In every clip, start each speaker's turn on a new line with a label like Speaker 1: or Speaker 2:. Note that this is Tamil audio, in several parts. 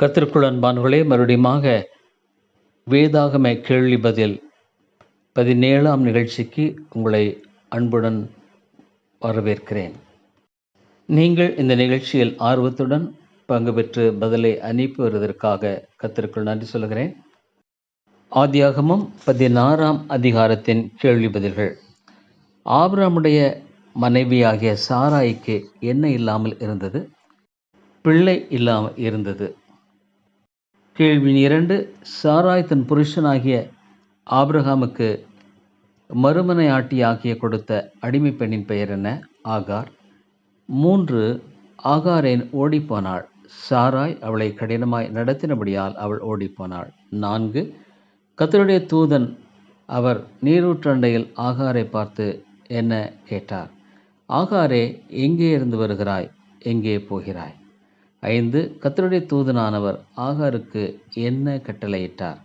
Speaker 1: கத்திற்குள் அன்பான்களே மறுபடியுமாக வேதாகம கேள்வி பதில் பதினேழாம் நிகழ்ச்சிக்கு உங்களை அன்புடன் வரவேற்கிறேன். நீங்கள் இந்த நிகழ்ச்சியில் ஆர்வத்துடன் பங்கு பெற்று பதிலை அனுப்பி வருவதற்காக கத்திற்குள் நன்றி சொல்கிறேன் ஆதியாகமும் பதினாறாம் அதிகாரத்தின் கேள்வி பதில்கள். ஆபிராமுடைய மனைவியாகிய சாராய்க்கு என்ன இல்லாமல் இருந்தது? பிள்ளை இல்லாமல் இருந்தது. கேள்வி இரண்டு சாராய் தன் புருஷனாகிய ஆபிரகாமுக்கு ஆகிய கொடுத்த அடிமை பெண்ணின் பெயர் என்ன? ஆகார். மூன்று ஆகாரேன் ஓடிப்போனாள். சாராய் அவளை கடினமாய் நடத்தினபடியால் அவள் ஓடிப்போனாள். நான்கு கத்தருடைய தூதன் அவர் நீரூற்றண்டையில் ஆகாரை பார்த்து என்ன கேட்டார்? ஆகாரே எங்கே இருந்து வருகிறாய்? எங்கே போகிறாய்? ஐந்து கத்தருடைய தூதனானவர் ஆகாருக்கு என்ன கட்டளையிட்டார்?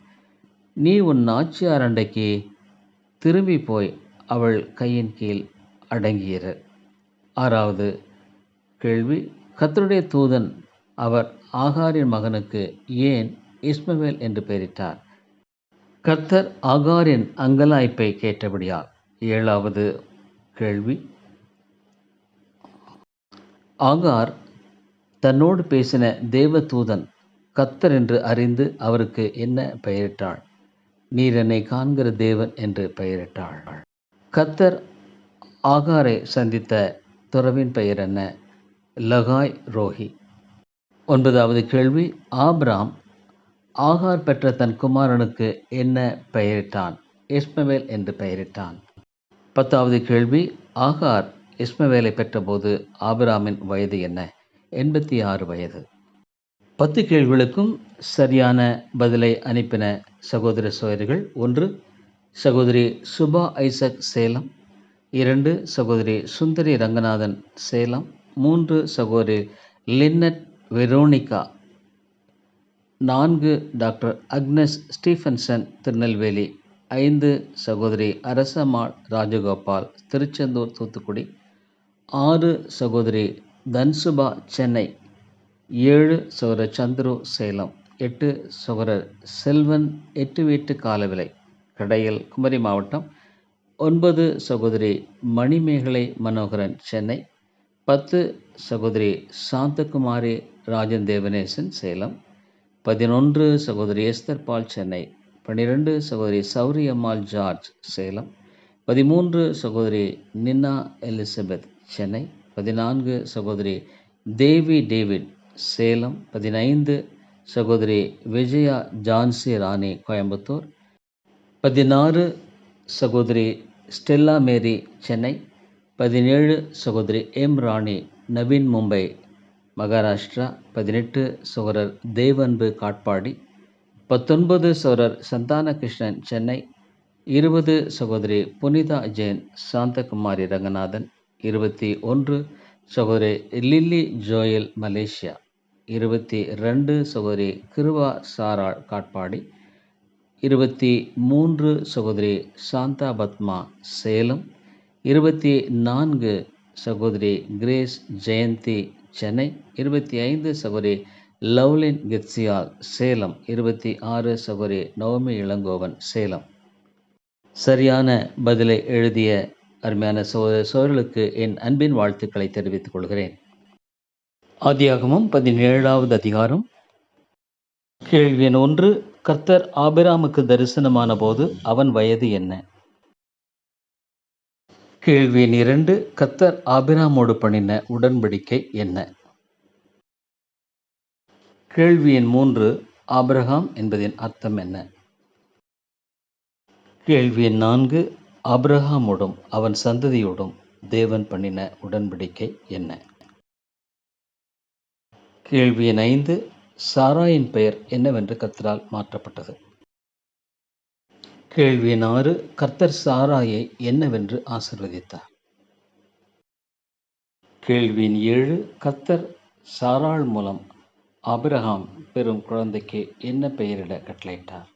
Speaker 1: நீ உன் நாச்சியார் அண்டைக்கு திரும்பி போய் அவள் கையின் கீழ் அடங்கியிரு. ஆறாவது கேள்வி கத்தருடைய தூதன் அவர் ஆகாரின் மகனுக்கு ஏன் இஸ்மவேல் என்று பெயரிட்டார்? கர்த்தர் ஆகாரின் அங்கலாய்ப்பை கேட்டபடியால். ஏழாவது கேள்வி ஆகார் தன்னோடு பேசின தேவதூதன் கத்தர் என்று அறிந்து அவருக்கு என்ன பெயரிட்டாள்? நீர் என்னை காண்கிற தேவன் என்று பெயரிட்டாள். கத்தர் ஆகாரை சந்தித்த துறவின் பெயர் என்ன? லகாய் ரோஹி. ஒன்பதாவது கேள்வி ஆப்ராம் ஆகார் பெற்ற தன் குமாரனுக்கு என்ன பெயரிட்டான்? இஸ்மவேல் என்று பெயரிட்டான். பத்தாவது கேள்வி ஆகார் இஸ்மவேலை பெற்றபோது ஆபிராமின் வயது என்ன? எண்பத்தி ஆறு வயது. பத்து கேள்விகளுக்கும் சரியான பதிலை அனுப்பின சகோதர சோதரிகள் ஒன்று சகோதரி சுபா ஐசக் சேலம் இரண்டு சகோதரி சுந்தரி ரங்கநாதன் சேலம் மூன்று சகோதரி லின்னட் வெரோனிகா நான்கு டாக்டர் அக்னஸ் ஸ்டீஃபன்சன் திருநெல்வேலி ஐந்து சகோதரி அரசம்மாள் ராஜகோபால் திருச்செந்தூர் தூத்துக்குடி ஆறு சகோதரி தன்சுபா சென்னை. ஏழு சகோதரர் சந்துரு சேலம். எட்டு சகோதரர் செல்வன் எட்டு வீட்டு காலவிலை கடையில் குமரி மாவட்டம். ஒன்பது சகோதரி மணிமேகலை மனோகரன் சென்னை. பத்து சகோதரி சாந்தகுமாரி ராஜன் தேவனேசன் சேலம். பதினொன்று சகோதரி எஸ்தர் பால் சென்னை. பன்னிரெண்டு சகோதரி சௌரி அம்மாள் ஜார்ஜ் சேலம். பதிமூன்று சகோதரி நின்னா எலிசபெத் சென்னை. பதினான்கு சகோதரி தேவி டேவிட் சேலம் பதினைந்து சகோதரி விஜயா ஜான்சி ராணி கோயம்புத்தூர். பதினாறு சகோதரி ஸ்டெல்லா மேரி சென்னை. பதினேழு சகோதரி எம் ராணி நவீன் மும்பை மகாராஷ்டிரா. பதினெட்டு சகோதரர் தேவன்பு காட்பாடி. பத்தொன்பது சகோதரர் சந்தானகிருஷ்ணன் சென்னை. இருபது சகோதரி புனிதா ஜெயின் சாந்தகுமாரி ரங்கநாதன். இருபத்தி ஒன்று சகோதரி லில்லி ஜோயல் மலேசியா. இருபத்தி ரெண்டு சகோதரி கிருவா சாராள் காட்பாடி. இருபத்தி மூன்று சகோதரி சாந்தா பத்மா சேலம். இருபத்தி நான்கு சகோதரி கிரேஸ் ஜெயந்தி சென்னை. இருபத்தி ஐந்து சகோதரி லவ்லின் கெட்சியால் சேலம். இருபத்தி ஆறு சகோதரி நவமி இளங்கோவன் சேலம். சரியான பதிலை எழுதிய அருமையான சோதர சோழர்களுக்கு என் அன்பின் வாழ்த்துக்களை தெரிவித்துக் கொள்கிறேன். ஆதியாகமம் பதினேழாவது அதிகாரம். கேள்வி எண் ஒன்று கர்த்தர் ஆபிராமுக்கு தரிசனமான போது அவன் வயது என்ன? கேள்வி எண் இரண்டு கர்த்தர் ஆபிராமோடு பண்ணின உடன்படிக்கை என்ன? கேள்வி எண் மூன்று ஆபிரகாம் என்பதின் அர்த்தம் என்ன? கேள்வி எண் நான்கு ஆபிரகாமோடும் அவன் சந்ததியோடும் தேவன் பண்ணின உடன்படிக்கை என்ன? கேள்வி எண் ஐந்து. சாராயின் பெயர் என்னவென்று கர்த்தரால் மாற்றப்பட்டது. கேள்வி எண் ஆறு. கர்த்தர் சாராயை என்னவென்று ஆசிர்வதித்தார்? கேள்வி எண் ஏழு. கர்த்தர் சாராள் மூலம் அபிரஹாம் பெறும் குழந்தைக்கு என்ன பெயரிட கட்டளையிட்டார்?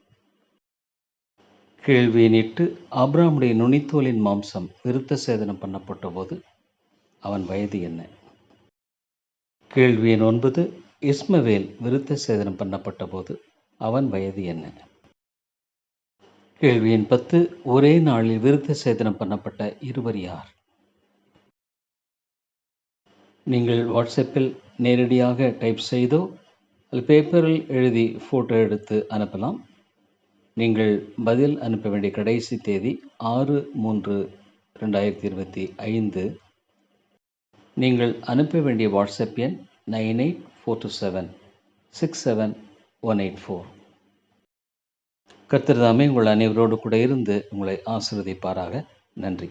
Speaker 1: கேள்வியினிட்டு ஆப்ராமுடைய நுனித்தோலின் மாம்சம் விருத்த சேதனம் பண்ணப்பட்ட போது அவன் வயது என்ன? கேள்வி எண் ஒன்பது. இஸ்மவேல் விருத்த சேதனம் பண்ணப்பட்ட போது அவன் வயது என்ன? கேள்வி எண் பத்து. ஒரே நாளில் விருத்த சேதனம் பண்ணப்பட்ட இருவர் யார்? நீங்கள் வாட்ஸ்அப்பில் நேரடியாக டைப் செய்தோ அல்லது பேப்பரில் எழுதி ஃபோட்டோ எடுத்து அனுப்பலாம். நீங்கள் பதில் அனுப்ப வேண்டிய கடைசி தேதி ஆறு மூன்று ரெண்டாயிரத்தி இருபத்தி ஐந்து. நீங்கள் அனுப்ப வேண்டிய வாட்ஸ்அப் எண் nine eight four two seven six seven one eight four. கர்த்தர்தாமே உங்கள் அனைவரோடு கூட இருந்து உங்களை ஆசிர்வதிப்பாராக. நன்றி.